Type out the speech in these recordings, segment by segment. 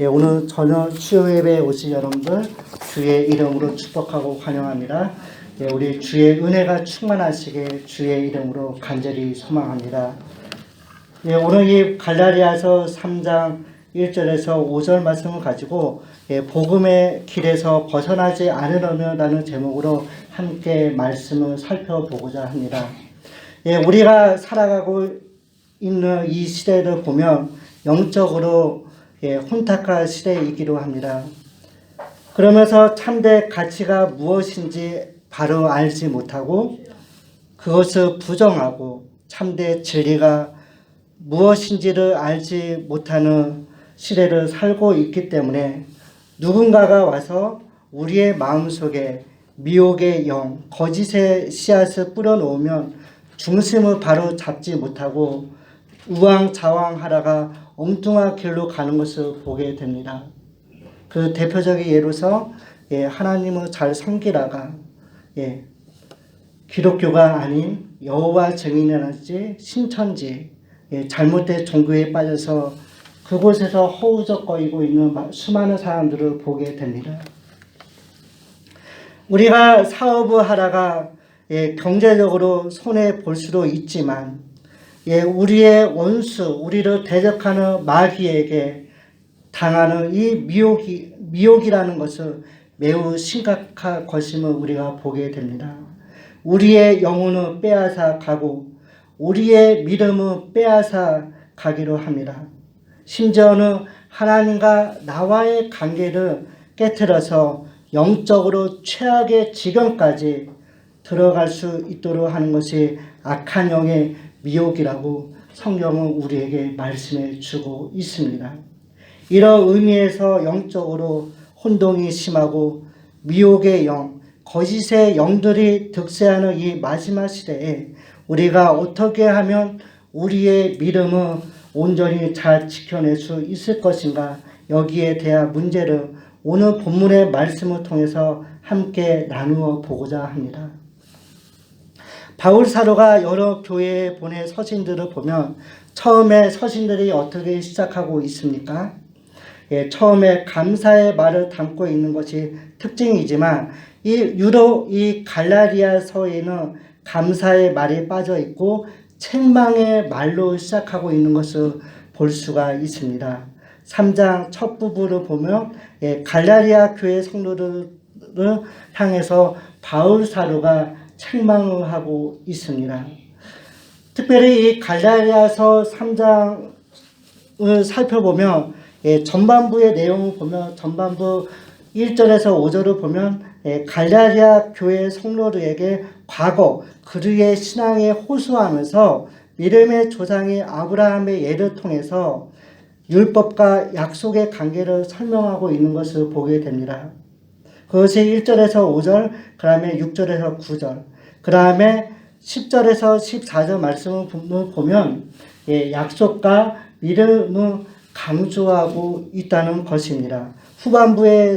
예, 오늘 저녁 수요 예배에 오신 여러분들 주의 이름으로 축복하고 환영합니다. 예, 우리 주의 은혜가 충만하시게 주의 이름으로 간절히 소망합니다. 예, 오늘 이 갈라리아서 3장 1절에서 5절 말씀을 가지고 예, 복음의 길에서 벗어나지 않으려면라는 제목으로 함께 말씀을 살펴보고자 합니다. 예, 우리가 살아가고 있는 이 시대를 보면 영적으로 예, 혼탁한 시대이기도 합니다. 그러면서 참된 가치가 무엇인지 바로 알지 못하고 그것을 부정하고 참된 진리가 무엇인지를 알지 못하는 시대를 살고 있기 때문에 누군가가 와서 우리의 마음속에 미혹의 영, 거짓의 씨앗을 뿌려놓으면 중심을 바로 잡지 못하고 우왕좌왕하다가 엉뚱한 길로 가는 것을 보게 됩니다. 그 대표적인 예로서 예, 하나님을 잘 섬기다가 예, 기독교가 아닌 여호와 증인이라든지 신천지 예, 잘못된 종교에 빠져서 그곳에서 허우적거리고 있는 마- 수많은 사람들을 보게 됩니다. 우리가 사업을 하다가 예, 경제적으로 손해 볼 수도 있지만 예, 우리의 원수, 우리를 대적하는 마귀에게 당하는 이 미혹이, 미혹이라는 것을 매우 심각한 것임을 우리가 보게 됩니다. 우리의 영혼은 빼앗아 가고 우리의 믿음은 빼앗아 가기로 합니다. 심지어는 하나님과 나와의 관계를 깨뜨려서 영적으로 최악의 지경까지 들어갈 수 있도록 하는 것이 악한 영의 미혹이라고 성경은 우리에게 말씀해 주고 있습니다. 이런 의미에서 영적으로 혼동이 심하고 미혹의 영, 거짓의 영들이 득세하는 이 마지막 시대에 우리가 어떻게 하면 우리의 믿음을 온전히 잘 지켜낼 수 있을 것인가 여기에 대한 문제를 오늘 본문의 말씀을 통해서 함께 나누어 보고자 합니다. 바울 사도가 여러 교회에 보낸 서신들을 보면 처음에 서신들이 어떻게 시작하고 있습니까? 예, 처음에 감사의 말을 담고 있는 것이 특징이지만 이 유로 이 갈라리아서에는 감사의 말이 빠져 있고 책망의 말로 시작하고 있는 것을 볼 수가 있습니다. 3장 첫 부분을 보면 예, 갈라리아 교회 성도들을 향해서 바울 사도가 책망을 하고 있습니다. 특별히 이 갈라리아서 3장을 살펴보면 예, 전반부의 내용을 보면 전반부 1절에서 5절을 보면 예, 갈라리아 교회 성도들에게 과거 그들의 신앙에 호소하면서 믿음의 조상이 아브라함의 예를 통해서 율법과 약속의 관계를 설명하고 있는 것을 보게 됩니다. 그것이 1절에서 5절, 그 다음에 6절에서 9절, 그 다음에 10절에서 14절 말씀을 보면 예, 약속과 믿음을 강조하고 있다는 것입니다. 후반부에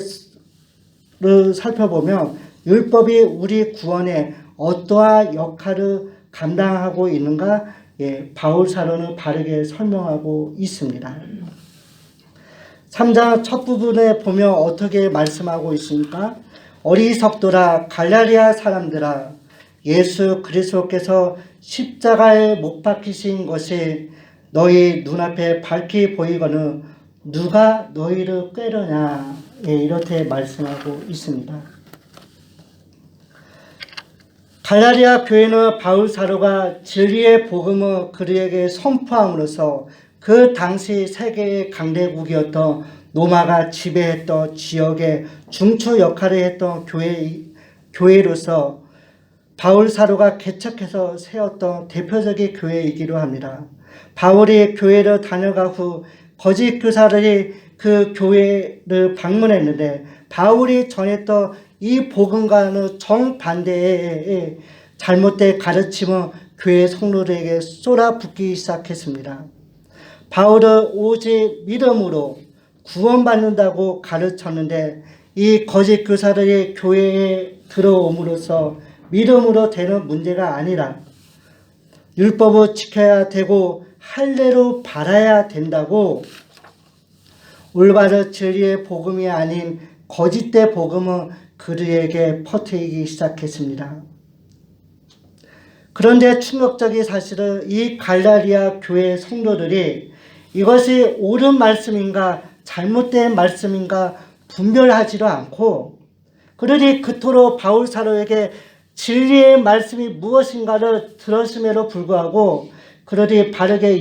를 살펴보면 율법이 우리 구원에 어떠한 역할을 감당하고 있는가 예, 바울 사도는 바르게 설명하고 있습니다. 3장 첫 부분에 보면 어떻게 말씀하고 있습니까? 어리석도라 갈라리아 사람들아 예수 그리스도께서 십자가에 못 박히신 것이 너희 눈앞에 밝히 보이거늘 누가 너희를 꾀려냐 예, 이렇게 말씀하고 있습니다. 갈라리아 교회는 바울 사도가 진리의 복음을 그들에게 선포함으로써 그 당시 세계의 강대국이었던 로마가 지배했던 지역의 중추 역할을 했던 교회, 교회로서 바울 사도가 개척해서 세웠던 대표적인 교회이기도 합니다. 바울이 교회를 다녀가 후 거짓 교사들이 그 교회를 방문했는데 바울이 전했던 이 복음과는 정반대의 잘못된 가르침은 교회 성도들에게 쏟아붓기 시작했습니다. 바울은 오직 믿음으로 구원받는다고 가르쳤는데 이 거짓 교사들이 교회에 들어옴으로써 믿음으로 되는 문제가 아니라 율법을 지켜야 되고 할례로 바라야 된다고 올바른 진리의 복음이 아닌 거짓된 복음은 그들에게 퍼뜨리기 시작했습니다. 그런데 충격적인 사실은 이 갈라리아 교회 성도들이 이것이 옳은 말씀인가 잘못된 말씀인가 분별하지도 않고 그들이 그토록 바울 사도에게 진리의 말씀이 무엇인가를 들었음에도 불구하고 그들이 바르게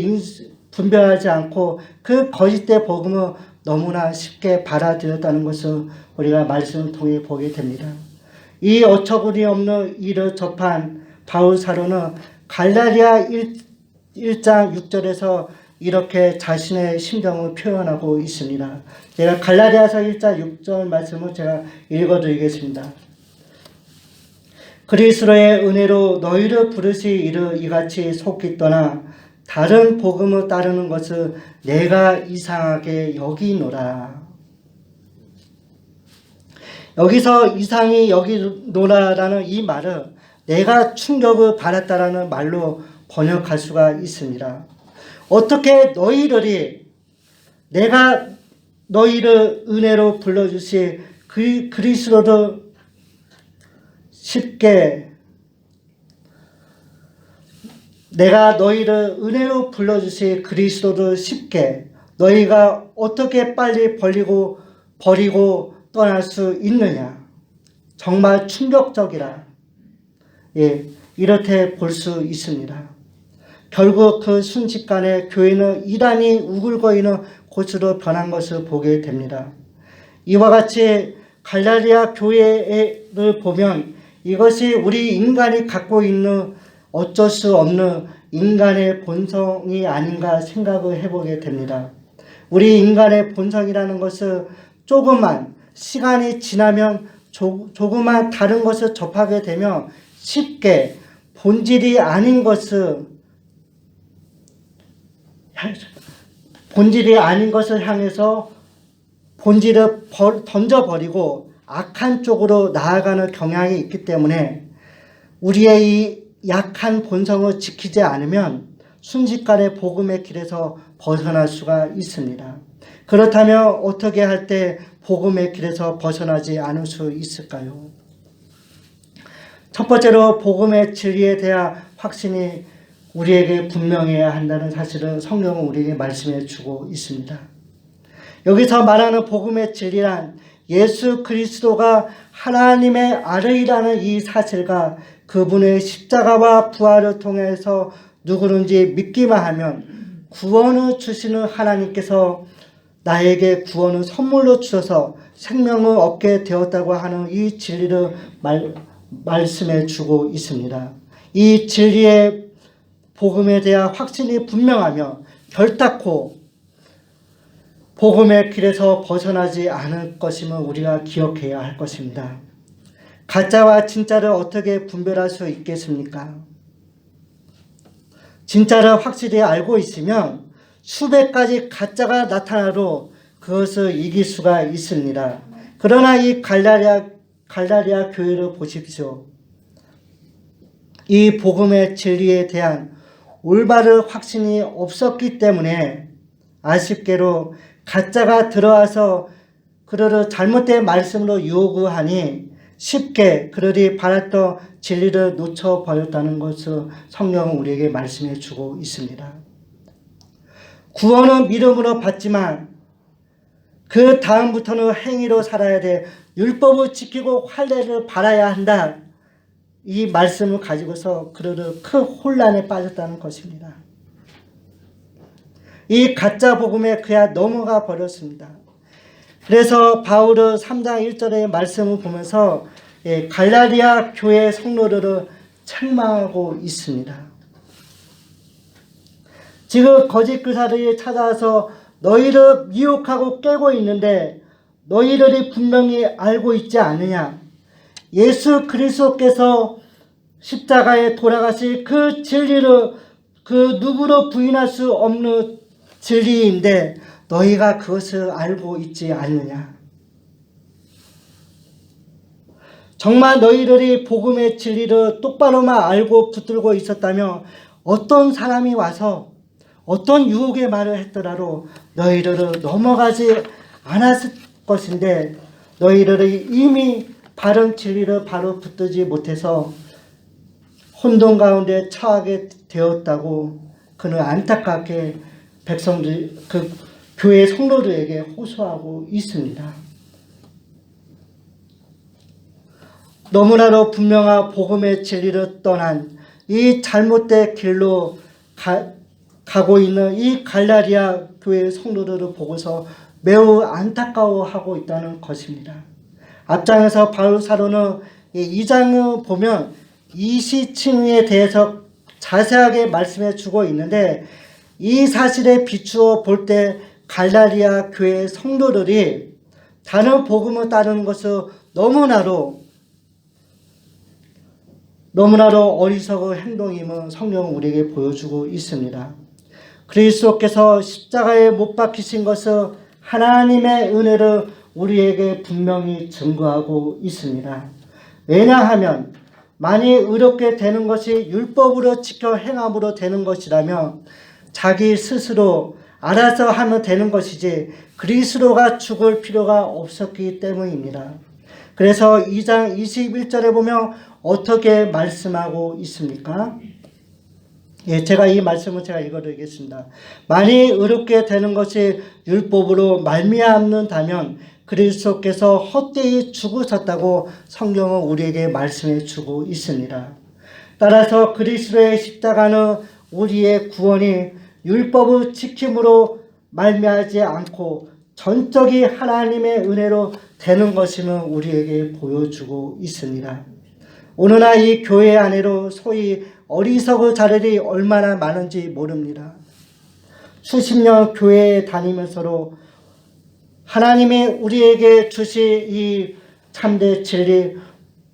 분별하지 않고 그 거짓된 복음을 너무나 쉽게 받아들였다는 것을 우리가 말씀을 통해 보게 됩니다. 이 어처구니 없는 일을 접한 바울 사도는 갈라리아 1, 1장 6절에서 이렇게 자신의 심정을 표현하고 있습니다. 제가 갈라디아서 1장 6절 말씀을 제가 읽어드리겠습니다. 그리스도의 은혜로 너희를 부르시 이르 이같이 속기 떠나 다른 복음을 따르는 것을 내가 이상하게 여기노라. 여기서 이상이 여기노라라는 이 말은 내가 충격을 받았다라는 말로 번역할 수가 있습니다. 어떻게 너희들이 내가 너희를 은혜로 불러주시 그 그리스도도 쉽게 내가 너희를 은혜로 불러주시 그리스도도 쉽게 너희가 어떻게 빨리 버리고 버리고 떠날 수 있느냐 정말 충격적이라 예 이렇게 볼 수 있습니다. 결국 그 순식간에 교회는 이단이 우글거리는 곳으로 변한 것을 보게 됩니다. 이와 같이 갈라리아 교회를 보면 이것이 우리 인간이 갖고 있는 어쩔 수 없는 인간의 본성이 아닌가 생각을 해보게 됩니다. 우리 인간의 본성이라는 것은 조금만 시간이 지나면 조, 조금만 다른 것을 접하게 되면 쉽게 본질이 아닌 것을 본질이 아닌 것을 향해서 본질을 던져버리고 악한 쪽으로 나아가는 경향이 있기 때문에 우리의 이 약한 본성을 지키지 않으면 순식간에 복음의 길에서 벗어날 수가 있습니다. 그렇다면 어떻게 할 때 복음의 길에서 벗어나지 않을 수 있을까요? 첫 번째로 복음의 진리에 대한 확신이 우리에게 분명해야 한다는 사실을 성경은 우리에게 말씀해 주고 있습니다. 여기서 말하는 복음의 진리란 예수 그리스도가 하나님의 아들이라는 이 사실과 그분의 십자가와 부활을 통해서 누구든지 믿기만 하면 구원을 주시는 하나님께서 나에게 구원을 선물로 주셔서 생명을 얻게 되었다고 하는 이 진리를 말, 말씀해 주고 있습니다. 이 진리의 복음에 대한 확신이 분명하며 결단코 복음의 길에서 벗어나지 않을 것임을 우리가 기억해야 할 것입니다. 가짜와 진짜를 어떻게 분별할 수 있겠습니까? 진짜를 확실히 알고 있으면 수백 가지 가짜가 나타나도 그것을 이길 수가 있습니다. 그러나 이 갈라리아, 갈라리아 교회를 보십시오. 이 복음의 진리에 대한 올바른 확신이 없었기 때문에 아쉽게로 가짜가 들어와서 그들을 잘못된 말씀으로 요구하니 쉽게 그들이 바랐던 진리를 놓쳐버렸다는 것을 성경은 우리에게 말씀해 주고 있습니다. 구원은 믿음으로 받지만 그 다음부터는 행위로 살아야 돼. 율법을 지키고 할례를 받아야 한다. 이 말씀을 가지고서 그들은 큰 혼란에 빠졌다는 것입니다. 이 가짜 복음에 그야 넘어가 버렸습니다. 그래서 바울은 3장 1절의 말씀을 보면서 예, 갈라디아 교회 성도들을 책망하고 있습니다. 지금 거짓 교사들이 찾아와서 너희를 미혹하고 깨고 있는데 너희들이 분명히 알고 있지 않느냐? 예수 그리스도께서 십자가에 돌아가실 그 진리를 그 누구로 부인할 수 없는 진리인데 너희가 그것을 알고 있지 않느냐? 정말 너희들이 복음의 진리를 똑바로만 알고 붙들고 있었다면 어떤 사람이 와서 어떤 유혹의 말을 했더라도 너희들을 넘어가지 않았을 것인데 너희들이 이미 바른 진리를 바로 붙들지 못해서 혼돈 가운데 처하게 되었다고 그는 안타깝게 백성들 그 교회 성도들에게 호소하고 있습니다. 너무나도 분명한 복음의 진리를 떠난 이 잘못된 길로 가, 가고 있는 이 갈라리아 교회 성도들을 보고서 매우 안타까워하고 있다는 것입니다. 앞장에서 바울 사도는 이 장을 보면 이 시층에 대해서 자세하게 말씀해 주고 있는데 이 사실에 비추어 볼 때 갈라리아 교회 성도들이 다른 복음을 따르는 것을 너무나도 너무나도 어리석은 행동임을 성령은 우리에게 보여주고 있습니다. 그리스도께서 십자가에 못 박히신 것을 하나님의 은혜를 우리에게 분명히 증거하고 있습니다. 왜냐하면 만일 의롭게 되는 것이 율법으로 지켜 행함으로 되는 것이라면 자기 스스로 알아서 하면 되는 것이지 그리스도가 죽을 필요가 없었기 때문입니다. 그래서 2장 21절에 보면 어떻게 말씀하고 있습니까? 예, 제가 이 말씀을 제가 읽어드리겠습니다. 만일 의롭게 되는 것이 율법으로 말미암는다면 그리스도께서 헛되이 죽으셨다고 성경은 우리에게 말씀해 주고 있습니다. 따라서 그리스도의 십자가는 우리의 구원이 율법을 지킴으로 말미하지 않고 전적이 하나님의 은혜로 되는 것임을 우리에게 보여주고 있습니다. 오늘날 이 교회 안에로 소위 어리석은 자들이 얼마나 많은지 모릅니다. 수십 년 교회에 다니면서도 하나님이 우리에게 주신 이 참된 진리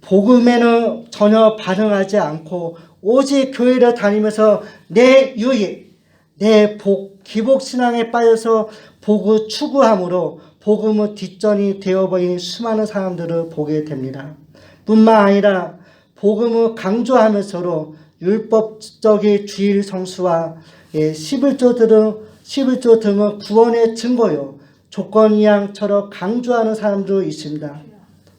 복음에는 전혀 반응하지 않고 오직 교회를 다니면서 내 유익, 내 복, 기복 신앙에 빠져서 복을 추구함으로 복음의 뒷전이 되어버린 수많은 사람들을 보게 됩니다. 뿐만 아니라 복음을 강조하면서도 율법적인 주일 성수와 예, 11조 등은 11조 등은 구원의 증거요. 조건 이양처럼 강조하는 사람도 있습니다.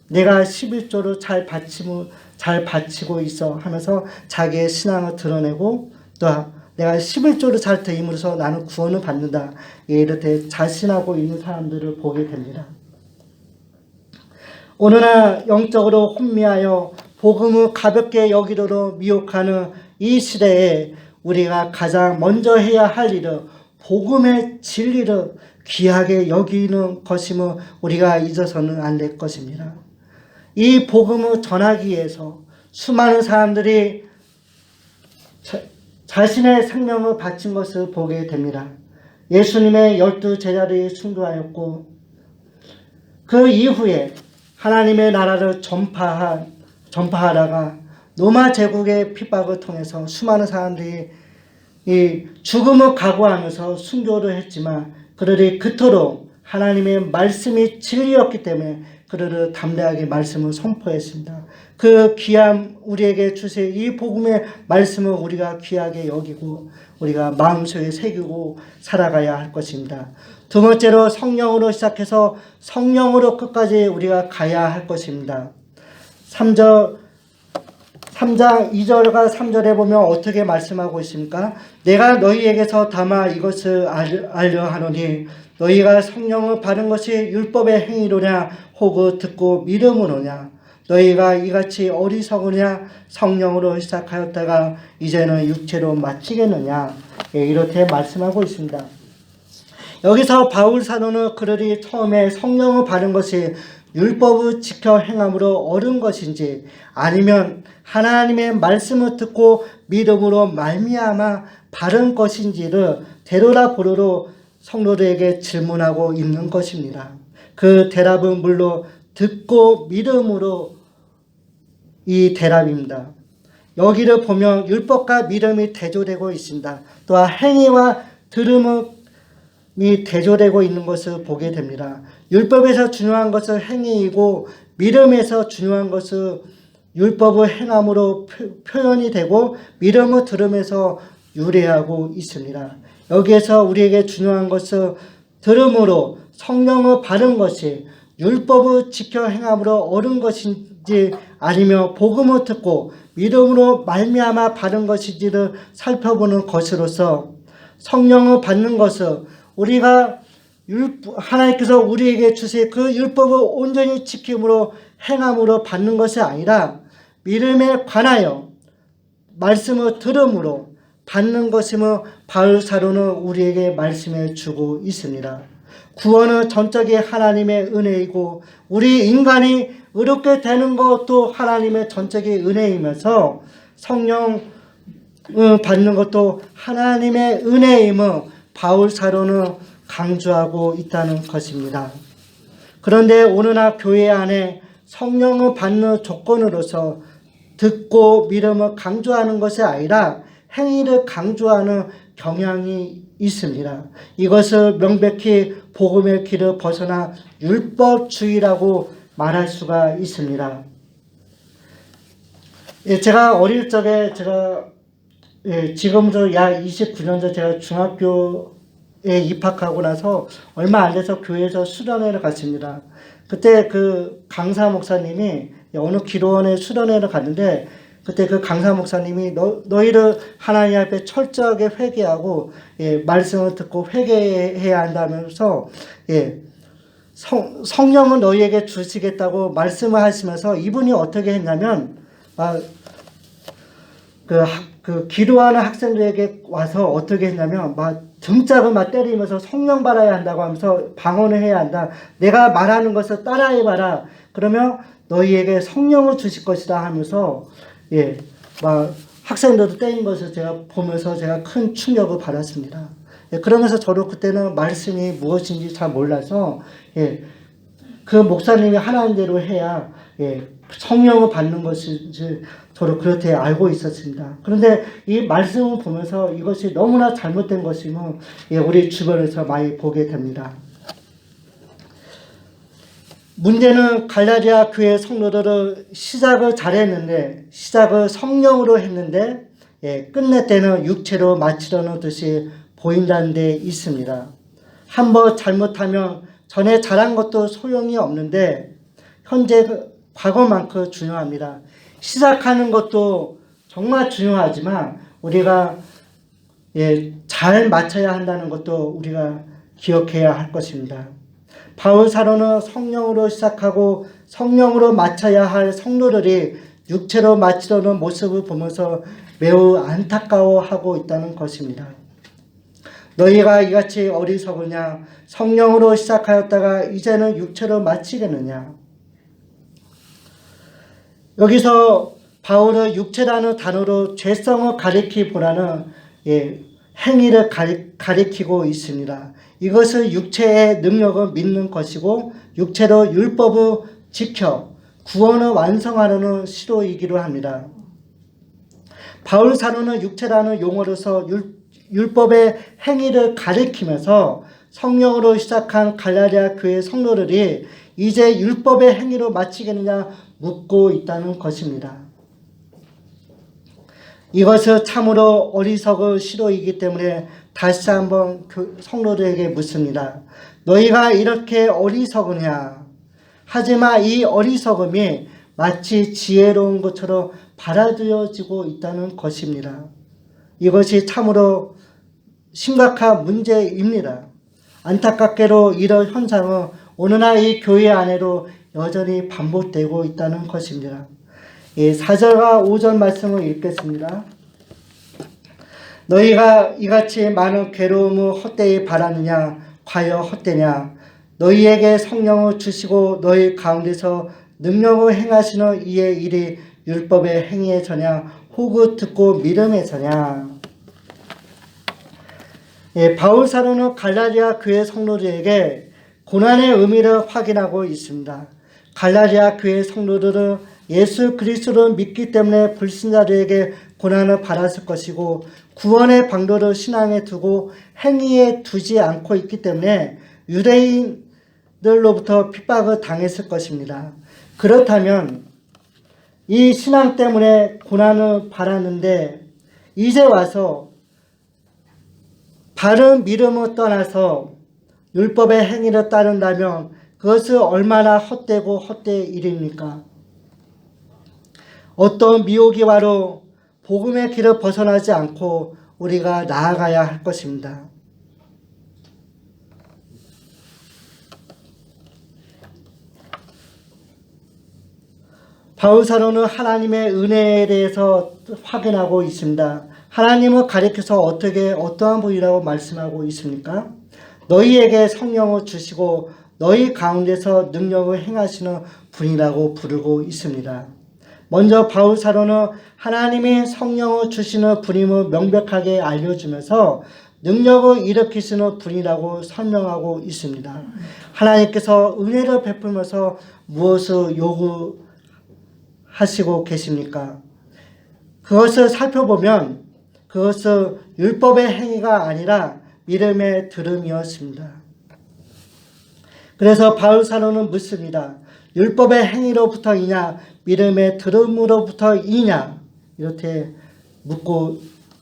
내가 11조를 잘 바치고 잘 바치고 있어 하면서 자기의 신앙을 드러내고 또 내가 11조를 잘 드림으로써 나는 구원을 받는다. 이렇게 자신하고 있는 사람들을 보게 됩니다. 오늘날 영적으로 혼미하여 복음을 가볍게 여기도록 미혹하는 이 시대에 우리가 가장 먼저 해야 할 일은 복음의 진리를 귀하게 여기는 것임을 우리가 잊어서는 안 될 것입니다. 이 복음을 전하기 위해서 수많은 사람들이 자, 자신의 생명을 바친 것을 보게 됩니다. 예수님의 열두 제자들이 순교하였고 그 이후에 하나님의 나라를 전파한 전파하다가 로마 제국의 핍박을 통해서 수많은 사람들이 이 죽음을 각오하면서 순교를 했지만 그들이 그토록 하나님의 말씀이 진리였기 때문에 그들을 담대하게 말씀을 선포했습니다. 그 귀함 우리에게 주실 이 복음의 말씀을 우리가 귀하게 여기고 우리가 마음속에 새기고 살아가야 할 것입니다. 두 번째로 성령으로 시작해서 성령으로 끝까지 우리가 가야 할 것입니다. 3절 3장 2절과 3절에 보면 어떻게 말씀하고 있습니까? 내가 너희에게서 다마 이것을 알려 하노니 너희가 성령을 받은 것이 율법의 행위로냐 혹은 듣고 믿음으로냐 너희가 이같이 어리석으냐 성령으로 시작하였다가 이제는 육체로 마치겠느냐 예, 이렇게 말씀하고 있습니다. 여기서 바울 사도는 그들이 처음에 성령을 받은 것이 율법을 지켜 행함으로 옳은 것인지 아니면 하나님의 말씀을 듣고 믿음으로 말미암아 바른 것인지를 되돌아보도록 성도들에게 질문하고 있는 것입니다. 그 대답은 물론 듣고 믿음으로 이 대답입니다. 여기를 보면 율법과 믿음이 대조되고 있습니다. 또한 행위와 들음이 대조되고 있는 것을 보게 됩니다. 율법에서 중요한 것은 행위이고 믿음에서 중요한 것은 율법을 행함으로 표현이 되고 믿음을 들음에서 유래하고 있습니다. 여기에서 우리에게 중요한 것은 들음으로 성령의 바른 것이 율법을 지켜 행함으로 옳은 것인지 아니면 복음을 듣고 믿음으로 말미암아 바른 것인지를 살펴보는 것으로서 성령을 받는 것은 우리가 율- 하나님께서 우리에게 주신 그 율법을 온전히 지킴으로 행함으로 받는 것이 아니라 믿음에 관하여 말씀을 들음으로 받는 것임을 바울 사도는 우리에게 말씀해 주고 있습니다. 구원은 전적인 하나님의 은혜이고 우리 인간이 의롭게 되는 것도 하나님의 전적인 은혜이면서 성령 을 받는 것도 하나님의 은혜임을 바울 사도는 강조하고 있다는 것입니다. 그런데 오늘날 교회 안에 성령을 받는 조건으로서 듣고 믿음을 강조하는 것이 아니라 행위를 강조하는 경향이 있습니다. 이것을 명백히 복음의 길을 벗어나 율법주의라고 말할 수가 있습니다. 예, 제가 어릴 적에 제가 예, 지금도 약 29년 전 제가 중학교에 입학하고 나서 얼마 안 돼서 교회에서 수련회를 갔습니다. 그때 그 강사 목사님이 어느 기도원에 수련회를 갔는데 그때 그 강사 목사님이 너, 너희를 하나님 앞에 철저하게 회개하고 예, 말씀을 듣고 회개해야 한다면서 예, 성, 성령은 너희에게 주시겠다고 말씀을 하시면서 이분이 어떻게 했냐면 아, 그, 학- 그 기도하는 학생들에게 와서 어떻게 했냐면 막 등짝을 막 때리면서 성령 받아야 한다고 하면서 방언을 해야 한다. 내가 말하는 것을 따라해봐라. 그러면 너희에게 성령을 주실 것이다 하면서 예, 막 학생들도 때린 것을 제가 보면서 제가 큰 충격을 받았습니다. 예, 그러면서 저도 그때는 말씀이 무엇인지 잘 몰라서 예, 그 목사님이 하라는 대로 해야 예, 성령을 받는 것인지 저도 그렇게 알고 있었습니다. 그런데 이 말씀을 보면서 이것이 너무나 잘못된 것임을 예, 우리 주변에서 많이 보게 됩니다. 문제는 갈라디아 교회 성도들은 시작을 잘했는데 시작을 성령으로 했는데 예, 끝낼 때는 육체로 마치려는 듯이 보인다는 데 있습니다. 한번 잘못하면 전에 잘한 것도 소용이 없는데 현재 그 과거만큼 중요합니다. 시작하는 것도 정말 중요하지만 우리가 예, 잘 맞춰야 한다는 것도 우리가 기억해야 할 것입니다. 바울 사도는 성령으로 시작하고 성령으로 마쳐야 할 성도들이 육체로 마치려는 모습을 보면서 매우 안타까워하고 있다는 것입니다. 너희가 이같이 어리석으냐 성령으로 시작하였다가 이제는 육체로 마치겠느냐 여기서 바울은 육체라는 단어로 죄성을 가리키보다는 예, 행위를 가리, 가리키고 있습니다. 이것을 육체의 능력을 믿는 것이고 육체로 율법을 지켜 구원을 완성하려는 시도이기도 합니다. 바울 사도는 육체라는 용어로서 율, 율법의 행위를 가리키면서 성령으로 시작한 갈라디아 교회 성도들이 이제 율법의 행위로 마치겠느냐 묻고 있다는 것입니다. 이것은 참으로 어리석은 시도이기 때문에 다시 한번 교- 성도들에게 묻습니다. 너희가 이렇게 어리석으냐? 하지만 이 어리석음이 마치 지혜로운 것처럼 받아들여지고 있다는 것입니다. 이것이 참으로 심각한 문제입니다. 안타깝게도 이런 현상은 오늘날 이 교회 안에도 여전히 반복되고 있다는 것입니다. 예, 4절과 5절 말씀을 읽겠습니다. 너희가 이같이 많은 괴로움을 헛되이 바라느냐 과연 헛되냐 너희에게 성령을 주시고 너희 가운데서 능력을 행하시는 이의 일이 율법의 행위에서냐 혹은 듣고 믿음에서냐 예, 바울 사도는 갈라디아 교회 성도들에게 고난의 의미를 확인하고 있습니다. 갈라디아 교회 성도들은 예수 그리스도를 믿기 때문에 불신자들에게 고난을 받았을 것이고 구원의 방도를 신앙에 두고 행위에 두지 않고 있기 때문에 유대인들로부터 핍박을 당했을 것입니다. 그렇다면 이 신앙 때문에 고난을 받았는데 이제 와서 바른 믿음을 떠나서 율법의 행위를 따른다면 그것은 얼마나 헛되고 헛된 일입니까? 어떤 미혹이와로 복음의 길을 벗어나지 않고 우리가 나아가야 할 것입니다. 바울사로는 하나님의 은혜에 대해서 확인하고 있습니다. 하나님을 가리켜서 어떻게 어떠한 분이라고 말씀하고 있습니까? 너희에게 성령을 주시고 너희 가운데서 능력을 행하시는 분이라고 부르고 있습니다. 먼저 바울사로는 하나님이 성령을 주시는 분임을 명백하게 알려주면서 능력을 일으키시는 분이라고 설명하고 있습니다. 하나님께서 은혜를 베풀면서 무엇을 요구하시고 계십니까? 그것을 살펴보면 그것은 율법의 행위가 아니라 믿음의 들음이었습니다. 그래서 바울사로는 묻습니다. 율법의 행위로부터이냐 믿음의 들음으로부터 이냐 이렇게 묻고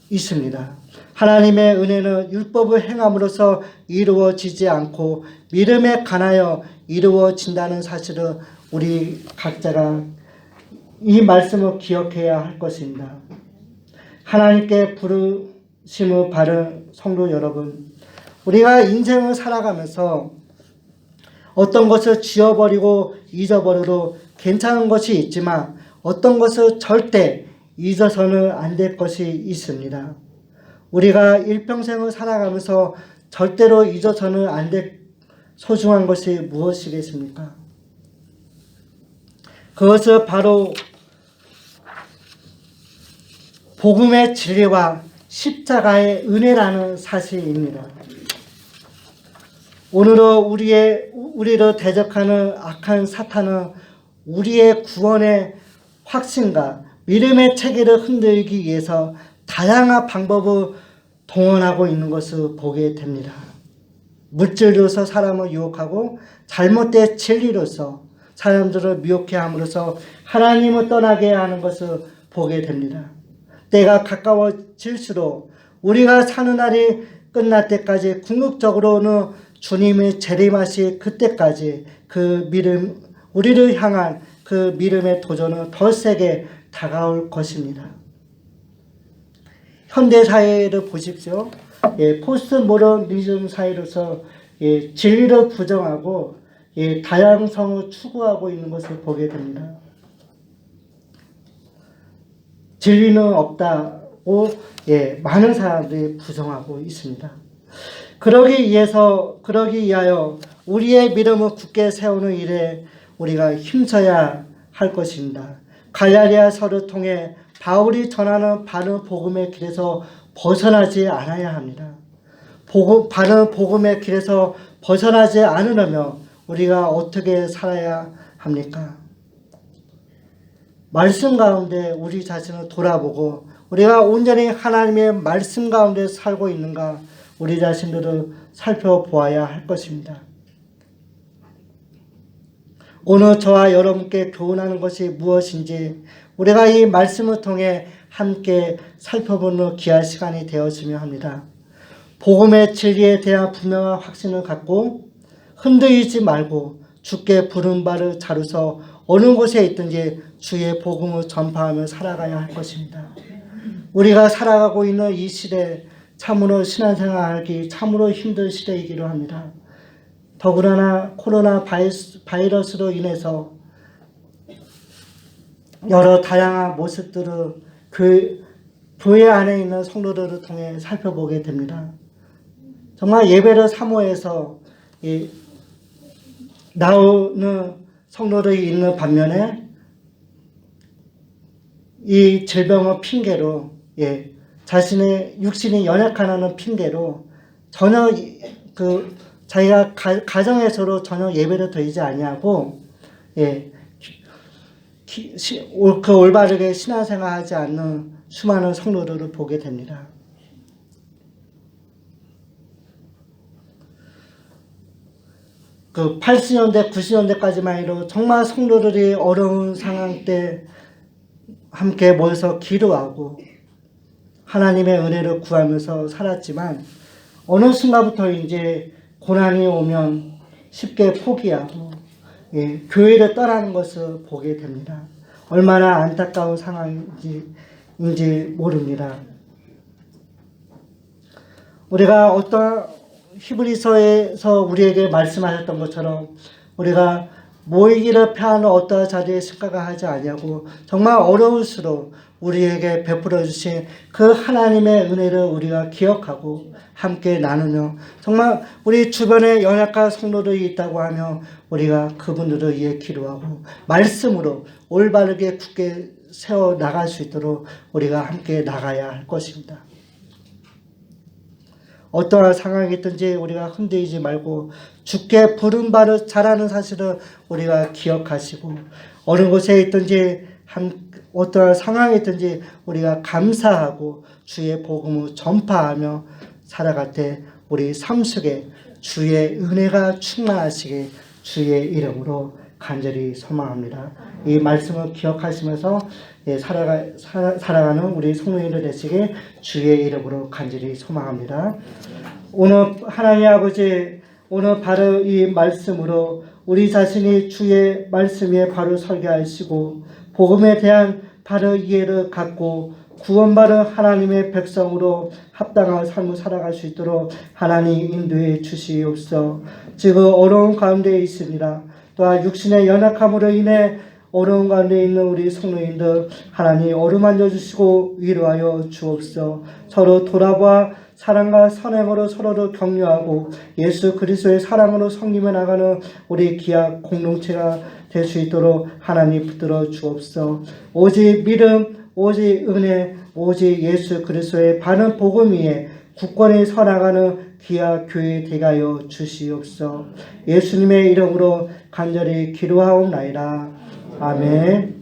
있습니다. 하나님의 은혜는 율법을 행함으로써 이루어지지 않고 믿음에 관하여 이루어진다는 사실을 우리 각자가 이 말씀을 기억해야 할 것입니다. 하나님께 부르심을 받은 성도 여러분, 우리가 인생을 살아가면서 어떤 것을 지워버리고 잊어버려도 괜찮은 것이 있지만 어떤 것을 절대 잊어서는 안 될 것이 있습니다. 우리가 일평생을 살아가면서 절대로 잊어서는 안 될 소중한 것이 무엇이겠습니까? 그것은 바로 복음의 진리와 십자가의 은혜라는 사실입니다. 오늘은 우리의 우리를 대적하는 악한 사탄은 우리의 구원의 확신과 믿음의 체계를 흔들기 위해서 다양한 방법을 동원하고 있는 것을 보게 됩니다. 물질로서 사람을 유혹하고 잘못된 진리로서 사람들을 미혹해 함으로써 하나님을 떠나게 하는 것을 보게 됩니다. 때가 가까워질수록 우리가 사는 날이 끝날 때까지 궁극적으로는 주님의 재림하시 그때까지 그 믿음 우리를 향한 그 믿음의 도전은 더 세게 다가올 것입니다. 현대 사회를 보십시오. 예, 포스트 모더니즘 사회로서 예, 진리를 부정하고 예, 다양성을 추구하고 있는 것을 보게 됩니다. 진리는 없다고 예, 많은 사람들이 부정하고 있습니다. 그러기 위해서 그러기 위하여 우리의 믿음을 굳게 세우는 일에 우리가 힘써야 할 것입니다. 갈라리아서를 통해 바울이 전하는 바른 복음의 길에서 벗어나지 않아야 합니다. 복음, 바른 복음의 길에서 벗어나지 않으려면 우리가 어떻게 살아야 합니까? 말씀 가운데 우리 자신을 돌아보고 우리가 온전히 하나님의 말씀 가운데 살고 있는가 우리 자신들을 살펴보아야 할 것입니다. 오늘 저와 여러분께 교훈하는 것이 무엇인지 우리가 이 말씀을 통해 함께 살펴보는 귀한 시간이 되었으면 합니다. 복음의 진리에 대한 분명한 확신을 갖고 흔들리지 말고 주께 부른 바를 자루서 어느 곳에 있든지 주의 복음을 전파하며 살아가야 할 것입니다. 우리가 살아가고 있는 이 시대 참으로 신앙생활하기 참으로 힘든 시대이기도 합니다. 더구나 코로나 바이러스로 인해서 여러 다양한 모습들을 그 교회 안에 있는 성도들을 통해 살펴보게 됩니다. 정말 예배를 사모해서 나오는 성도들이 있는 반면에 이 질병을 핑계로 예, 자신의 육신이 연약하다는 핑계로 전혀 그 자기가 가, 가 정에서도 전혀 예배를 드리지 아니하고 예, 기, 시, 그 올바르게 신앙생활하지 않는 수많은 성도들을 보게 됩니다. 그 80년대, 90년대까지만 해도 정말 성도들이 어려운 상황 때 함께 모여서 기도하고 하나님의 은혜를 구하면서 살았지만 어느 순간부터 이제 고난이 오면 쉽게 포기하고 예, 교회를 떠나는 것을 보게 됩니다. 얼마나 안타까운 상황인지 인지 모릅니다. 우리가 어떤 히브리서에서 우리에게 말씀하셨던 것처럼 우리가 모이기를 패하는 어떠한 자리에 생각하지 아니하고 정말 어려울수록 우리에게 베풀어 주신 그 하나님의 은혜를 우리가 기억하고 함께 나누며 정말 우리 주변에 연약한 성도들이 있다고 하며 우리가 그분들을 위해 기도하고 말씀으로 올바르게 굳게 세워 나갈 수 있도록 우리가 함께 나가야 할 것입니다. 어떠한 상황이 있든지 우리가 흔들리지 말고 주께 부른 바를 잘하는 사실을 우리가 기억하시고 어느 곳에 있든지 한 어떠한 상황이 있든지 우리가 감사하고 주의 복음을 전파하며 살아갈 때 우리 삶 속에 주의 은혜가 충만하시게 주의 이름으로 간절히 소망합니다. 이 말씀을 기억하시면서 예, 살아가, 살아, 살아가는 우리 성도님들 되시게 주의 이름으로 간절히 소망합니다. 오늘 하나님 아버지 오늘 바로 이 말씀으로 우리 자신이 주의 말씀 위에 바로 설계 하시고 복음에 대한 바로 이해를 갖고 구원받은 하나님의 백성으로 합당한 삶을 살아갈 수 있도록 하나님 인도해 주시옵소서. 지금 어려운 가운데 있습니다. 또한 육신의 연약함으로 인해 어려운 가운데 있는 우리 성도님들 하나님 어루만져 주시고 위로하여 주옵소서. 서로 돌아봐 사랑과 선행으로 서로를 격려하고 예수 그리스도의 사랑으로 섬기며 나가는 우리 기약 공동체가 될 수 있도록 하나님 붙들어 주옵소서. 오직 믿음, 오직 은혜, 오직 예수 그리스도의 바른 복음 위에 굳건히 서나가는 기아 교회 되가여 주시옵소서. 예수님의 이름으로 간절히 기도하옵나이다. 아멘.